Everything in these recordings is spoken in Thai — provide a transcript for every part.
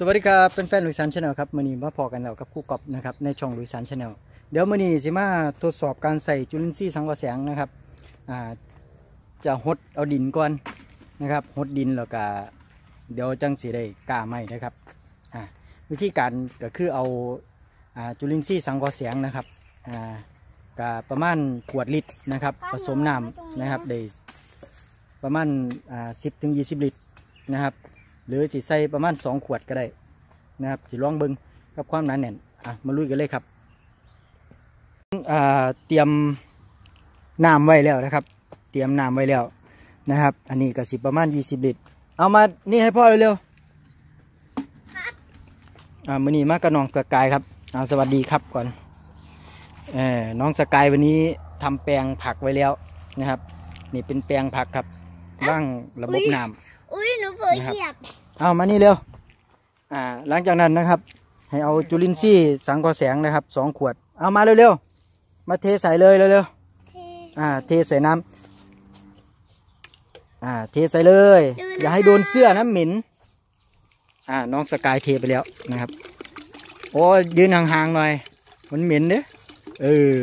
สวัสดีครับเป็นแฟนลุยสันชาแนลครับมื่อนี้มาพอกันแล้วกับคู่กอบนะครับในช่องลุยสันชาแนลเดี๋ยวมื่อนี้สิมาทดสอบการใส่จุลินทรีย์สังเคราะแสงนะครับอ่าจะหดเอาดินก่อนนะครับหดดินแล้วก็เดี๋ยวจังสีได้กล้าไหมนะครับอ่าวิธีการก็คือเอาอ่าจุลินทรีย์สังเคราะแสงนะครับอ่ากประมาณขวดลิตรนะครับผสมน้ำนะครับได้ประมาณอ่าสิบถึงยี่สิบลิตรนะครับ หรือสิใส่ประมาณ 2 ขวดก็ได้นะครับสิลองเบิ้งกับความหนาแน่นอะมาลุยกันเลยครับอ่าเตรียมน้ำไว้แล้วนะครับ เตรียมน้ำไว้แล้วนะครับ อันนี้ก็สิประมาณ 20 ลิตร เอามานี่ให้พ่อเร็วๆอ่ามือนี้มากกับน้องสกายครับอ่าสวัสดีครับก่อนเออน้องสกายวันนี้ทำแปลงผักไว้แล้วนะครับ นี่เป็นแปลงผักครับว่างระบบน้ำ หนูเผลอนะครับเหยียบเอามานี่เร็ว อ่า หลังจากนั้นนะครับ ให้เอาจุลินทรีย์สังเคราะห์แสงนะครับสองขวด เอามาเร็วๆ มาเทใส่เลยเร็วเทๆอ่า เทใส่น้ำอ่า เทใส่เลย อย่าให้โดนเสื้อนะเหม็นอ่า น้องสกายเทไปแล้วนะครับ โอ้ยยืนห่างๆหน่อย มันเหม็นเด้อเออ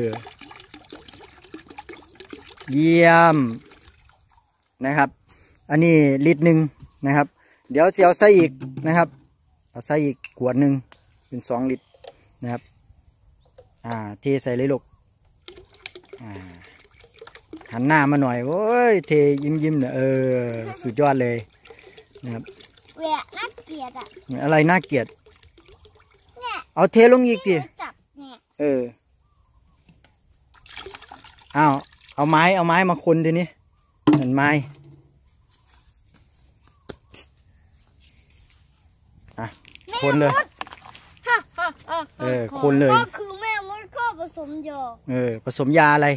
เยี่ยมนะครับ อันนี้ลิตรหนึ่ง นะครับ เดี๋ยวเสียวใส่อีกนะครับ เอาใส่อีกขวดหนึ่งเป็นสองลิตรนะครับ อ่าเทใส่เลยลูกอ่าหันหน้ามาหน่อยโอ้ยเทยิ้มยิ้มๆเนี่ยเออสุดยอดเลยนะครับแหวะน่าเกลียดอะอะไรน่าเกลียดเนี่ยเอาเทลงอีกดิหนูจับเนี่ยเอออ้าวเอาไม้เอาไม้มาคนทีนี้เห็นไม้ อะคนเลยฮะฮะฮะเออคนเลย ก็คือแม่มดก็ผสมยา เออ ผสมยาอะไร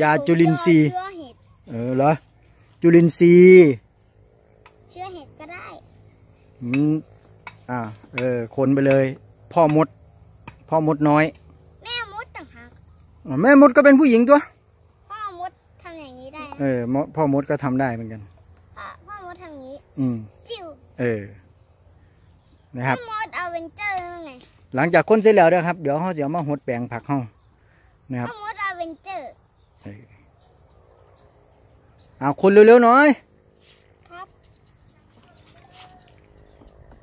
ยาจุลินทรีย์เชื้อเห็ดเออเหรอ จุลินทรีย์ เชื้อเห็ดก็ได้อืมอ่า เออ คนไปเลย พ่อมด พ่อมดน้อย แม่มดต่างหากอ๋อแม่มดก็เป็นผู้หญิงตัว พ่อมดทำอย่างนี้ได้นะเออมพ่อมดก็ทำได้เหมือนกันอะพ่อมดทำอย่างนี้ อืมจิ้วเออ นะครับพ่อมดเอาเวนเจอร์นั่นไงหลังจากคนเสร็จแล้วนะครับ เดี๋ยวเขาจะมาหดแปลงผักเขานะครับพ่อมดเอาเวนเจอร์เออเอาคนเร็วๆหน่อยครับ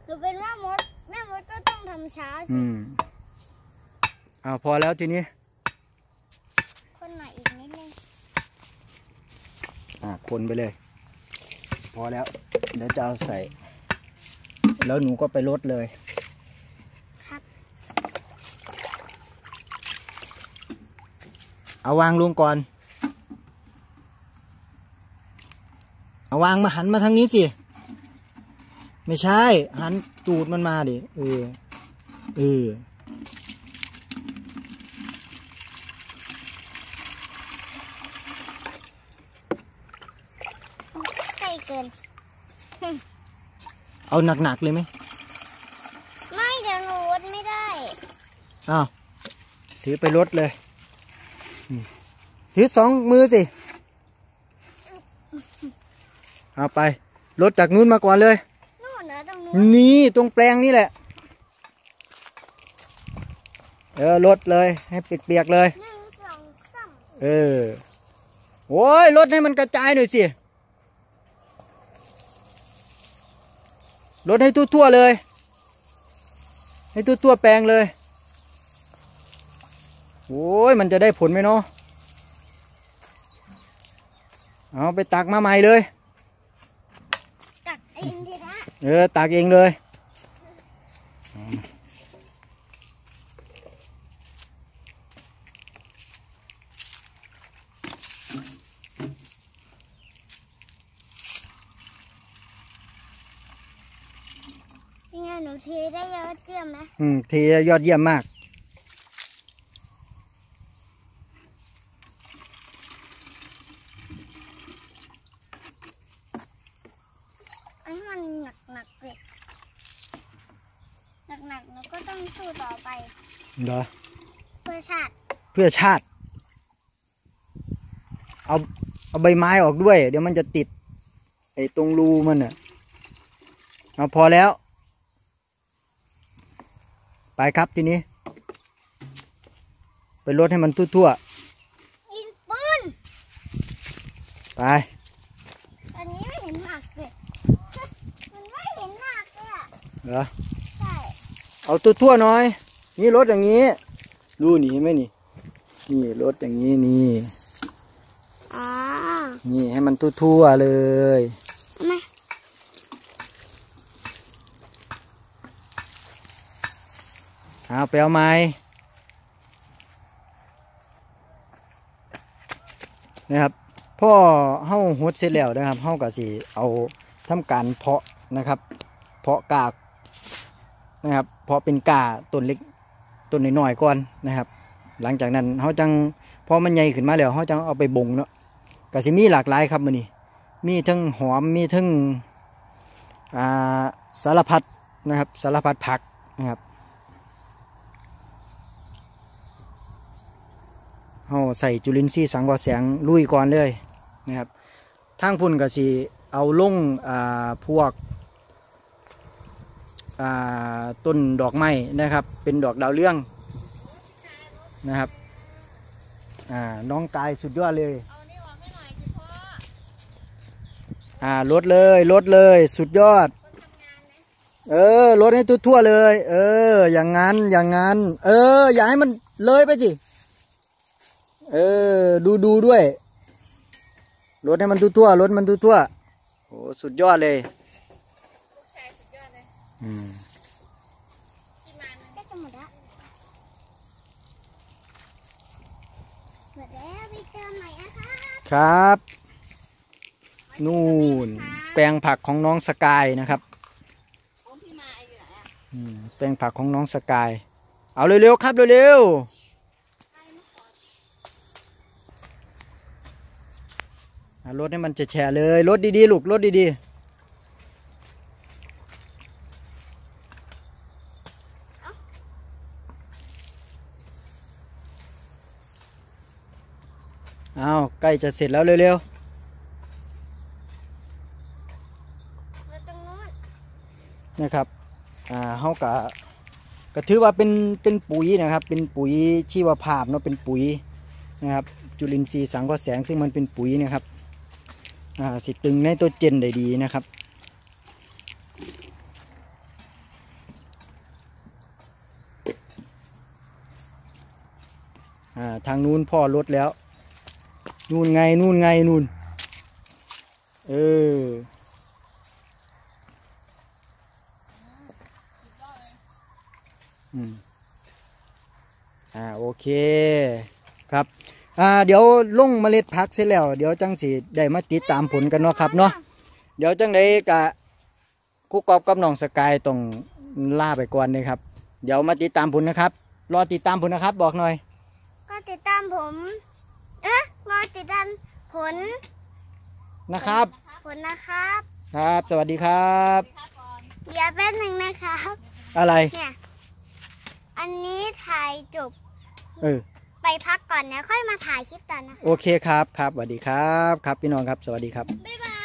หนูเป็นแม่มดแม่มดก็ต้องทำช้าสิอืมเอาพอแล้วทีนี้ คนหน่อยอีกนิดนึงอ่าคนไปเลย พอแล้วเดี๋ยวจะเอาใส่ แล้วหนูก็ไปลดเลย ครับ เอาวางลงก่อน เอาวางมาหันมาทางนี้สิ ไม่ใช่ หันตูดมันมาดิ เออ เออใกล้เกิน เอาหนักๆเลยไหมไม่เดี๋ยวหนูวดไม่ได้อ้าวถือไปลดเลยอืมถือสองมือสิเอาไปลดจากนู้นมาก่อนเลยนู่นนะตรงนู้นนี่ตรงแปลงนี่แหละเออลดเลยให้เปียกๆเลยหนึ่งสองสามเออโอ้ยลดให้มันกระจายหน่อยสิ ลดให้ทั่วๆเลย ให้ทั่วๆแปลงเลยโอ้ยมันจะได้ผลไหมเนาะเอาไปตักมาใหม่เลย ตักเองทีนะเออตักเองเลย ยังไงหนูเทได้ยอดเยี่ยมนะอืมเทยอดเยี่ยมมาก อันให้มันหนักหนักๆเลยหนักหนักๆหนูก็ต้องสู้ต่อไปเหรอ เพื่อชาติเพื่อชาติ เอา เอาใบไม้ออกด้วย เดี๋ยวมันจะติด ไอ้ตรงรูมันน่ะ เอาพอแล้ว ไปครับทีนี้ ไปรดให้มันทั่วยิงปืนๆไปตอนนี้ไม่เห็นหมากเลยมันไม่เห็นหมากเลยอะเหรอใช่เอาทั่วๆหน่อย นี่รถอย่างนี้ดูหนีไหมนี่ นี่รถอย่างนี้นี่อ๋อนี่ให้มันทั่วๆเลย มา เอาไปเอาไม้นะครับพ่อเฮ้าหดเสร็จแล้วนะครับเฮ้าก็สิเอาทำการเพาะนะครับ เพาะกากนะครับเพาะเป็นกาต้นเล็กต้นน้อยๆก่อนนะครับ หลังจากนั้นเขาจังพอมันใหญ่ขึ้นมาแล้วเขาจังเอาไปบ่งเนาะก็สิมีหลากหลายครับมื้อนี้มีทั้งหอมมีทั้งสารพัดนะครับสารพัดผักนะครับ เราใส่จุลินทรีย์สังเคราะห์แสงลุยก่อนเลยนะครับทางพุ่นก็สิเอาลงอ่าพวกอ่าต้นดอกไม้นะครับ เป็นดอกดาวเรืองนะครับอ่าน้องกายสุดยอดเลยอ่าลดเลยลดเลยสุดยอด เออลดให้ทั่วเลย เออ อย่างงั้นอย่างงั้น เออ อย่าให้มันเลยไปสิ เออ ดูดูด้วยลดให้มันทั่วๆลดมันทั่วๆโอ้สุดยอดเลยลูกชายสุดยอดเลยอืมกินมานะก็จะหมดแล้วหมดแล้วไปเติมใหม่นะคะครับ นู่น แปลงผักของน้องสกายนะครับของพี่มาไอ้อยู่ไหนอะอืมแปลงผักของน้องสกาย เอาเร็วๆครับเร็วๆอะ รถให้มันจะแฉะเลยรถดีๆลูกรถดีๆเอาใกล้จะเสร็จแล้วเร็วแล้วตรงนู้นๆนะครับ อ่าเฮากะก็ถือว่าเป็นเป็นปุ๋ยนะครับ เป็นปุ๋ยชีวภาพเนาะเป็นปุ๋ยนะครับ จุลินทรีย์สังเคราะห์แสงซึ่งมันเป็นปุ๋ยนะครับอ่า สิตึงในตัวเจนได้ดีนะครับอ่าทางนู้นพ่อลดแล้ว นู่นไงนู่นไงนู่น เอออ่าโอเคครับ อ่าเดี๋ยวลงเมล็ดพักเสร็จแล้ว เดี๋ยวจังสิได้มาติดตามผลกันเนาะครับเนาะเดี๋ยวจังได้กะคุกกอบกับน้องสกายต้องล่าไปก่อนเลยครับ เดี๋ยวมาติดตามผลนะครับ รอติดตามผลนะครับ บอกหน่อย ก็ติดตามผม เอ๊ะรอติดตามผลนะครับ ผลนะครับ ครับ สวัสดีครับสวัสดีครับก่อนเดี๋ยวแป๊บหนึ่งนะครับ อะไร เนี่ย อันนี้ถ่ายจบ เออ ไปพักก่อนนะค่อยมาถ่ายคลิปต่อนะ โอเคครับครับสวัสดีครับ ครับพี่น้องครับ สวัสดีครับ บ๊ายบา